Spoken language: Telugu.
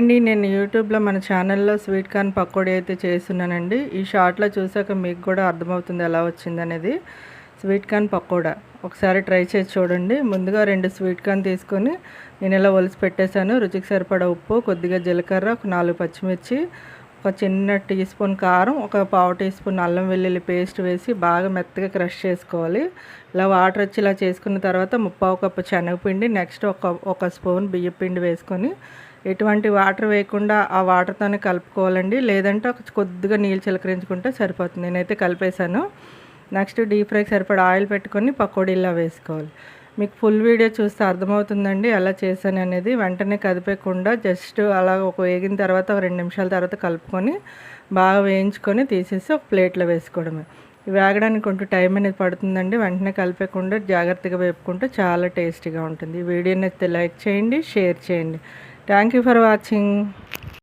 అండి నేను యూట్యూబ్లో మన ఛానల్లో స్వీట్ కార్న్ పకోడీ అయితే చేస్తున్నానండి. ఈ షార్ట్లో చూసాక మీకు కూడా అర్థమవుతుంది ఎలా వచ్చింది అనేది స్వీట్ కార్న్ పకోడా. ఒకసారి ట్రై చేసి చూడండి. ముందుగా రెండు స్వీట్ కార్న్ తీసుకొని నేను ఇలా ఒలిసి పెట్టేశాను. రుచికి సరిపడా ఉప్పు కొద్దిగా జీలకర్ర ఒక నాలుగు పచ్చిమిర్చి ఒక చిన్న టీ స్పూన్ కారం ఒక పావు టీ స్పూన్ అల్లం వెల్లుల్లి పేస్ట్ వేసి బాగా మెత్తగా క్రష్ చేసుకోవాలి. ఇలా వాటర్ వచ్చి ఇలా చేసుకున్న తర్వాత ముప్పావు కప్పు శనగపిండి నెక్స్ట్ ఒక ఒక స్పూన్ బియ్య పిండి వేసుకొని ఎటువంటి వాటర్ వేయకుండా ఆ వాటర్తోనే కలుపుకోవాలండి. లేదంటే ఒక కొద్దిగా నీళ్ళు చిలకరించుకుంటే సరిపోతుంది. నేనైతే కలిపేశాను. నెక్స్ట్ డీప్ ఫ్రైకి సరిపడా ఆయిల్ పెట్టుకొని పకోడీలా వేసుకోవాలి. మీకు ఫుల్ వీడియో చూస్తే అర్థమవుతుందండి ఎలా చేశాను అనేది. వెంటనే కదిపేయకుండా జస్ట్ అలా ఒక వేగిన తర్వాత ఒక రెండు నిమిషాల తర్వాత కలుపుకొని బాగా వేయించుకొని తీసేసి ఒక ప్లేట్లో వేసుకోవడమే. వేగడానికి కొంచెం టైం అనేది పడుతుందండి. వెంటనే కలిపేయకుండా జాగ్రత్తగా వేపుకుంటే చాలా టేస్టీగా ఉంటుంది. ఈ వీడియోని అయితే లైక్ చేయండి షేర్ చేయండి. Thank you for watching